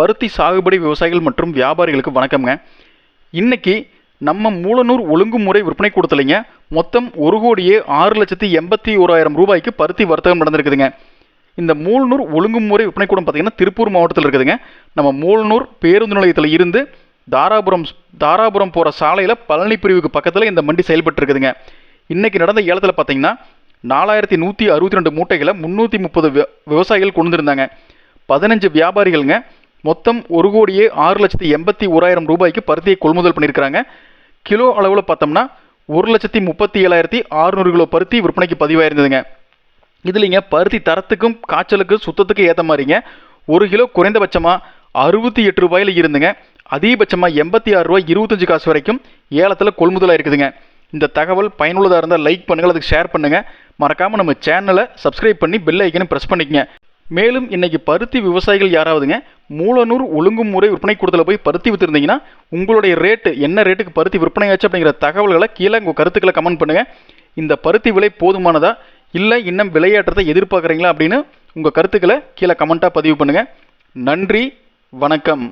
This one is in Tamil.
பருத்தி சாகுபடி விவசாயிகள் மற்றும் வியாபாரிகளுக்கு வணக்கம்ங்க. இன்னைக்கு நம்ம மூலனூர் ஒழுங்குமுறை விற்பனை கூடத்துலைங்க மொத்தம் ஒரு கோடியே ஆறு லட்சத்தி எண்பத்தி ஓராயிரம் ரூபாய்க்கு பருத்தி வர்த்தகம் நடந்திருக்குதுங்க. இந்த மூலநூர் ஒழுங்குமுறை விற்பனை கூடம் பார்த்திங்கன்னா திருப்பூர் மாவட்டத்தில் இருக்குதுங்க. நம்ம மூலனூர் பேருந்து நிலையத்தில் இருந்து தாராபுரம் தாராபுரம் போகிற சாலையில் பழனி பிரிவுக்கு பக்கத்தில் இந்த மண்டி செயல்பட்டு இருக்குதுங்க இன்றைக்கி நடந்த ஏலத்தில் பார்த்தீங்கன்னா நாலாயிரத்தி நூற்றி அறுபத்தி ரெண்டு மூட்டைகளை முந்நூற்றி முப்பது விவசாயிகள் கொண்டு வந்திருந்தாங்க. பதினஞ்சு வியாபாரிகள்ங்க மொத்தம் ஒரு கோடியே ஆறு லட்சத்தி எண்பத்தி ஓராயிரம் ரூபாய்க்கு பருத்தியை கொள்முதல் பண்ணியிருக்கிறாங்க. கிலோ அளவில் பார்த்தோம்னா ஒரு லட்சத்தி முப்பத்தி ஏழாயிரத்தி அறுநூறு கிலோ பருத்தி விற்பனைக்கு பதிவாயிருந்ததுங்க. இதுலிங்க பருத்தி தரத்துக்கும் காய்ச்சலுக்கும் சுத்தத்துக்கு ஏற்ற மாதிரிங்க. ஒரு கிலோ குறைந்தபட்சமாக அறுபத்தி எட்டு ரூபாயில் இருந்துங்க. அதிகபட்சமாக எண்பத்தி ஆறு ரூபாய் இருபத்தஞ்சு காசு வரைக்கும் ஏலத்தில் கொள்முதலாக இருக்குதுங்க. இந்த தகவல் பயனுள்ளதாக இருந்தால் லைக் பண்ணுங்கள் அதுக்கு ஷேர் பண்ணுங்கள் மறக்காமல் நம்ம சேனலை சப்ஸ்கிரைப் பண்ணி பெல் ஐக்கனை ப்ரெஸ் பண்ணிக்கங்க. மேலும் இன்றைக்கி பருத்தி விவசாயிகள் யாராவதுங்க? மூலனூர் ஒழுங்குமுறை விற்பனை கூடத்தில் போய் பருத்தி விற்றுருந்தீங்கன்னா உங்களுடைய ரேட்டு என்ன ரேட்டுக்கு பருத்தி விற்பனையாச்சு அப்படிங்கிற தகவல்களை கீழே உங்கள் கருத்துக்களை கமெண்ட் பண்ணுங்கள் இந்த பருத்தி விலை போதுமானதா? இல்லை இன்னும் விளையாட்டுறதை எதிர்பார்க்குறீங்களா அப்படின்னு உங்கள் கருத்துக்களை கீழே கமெண்ட்டாக பதிவு பண்ணுங்கள் நன்றி வணக்கம்.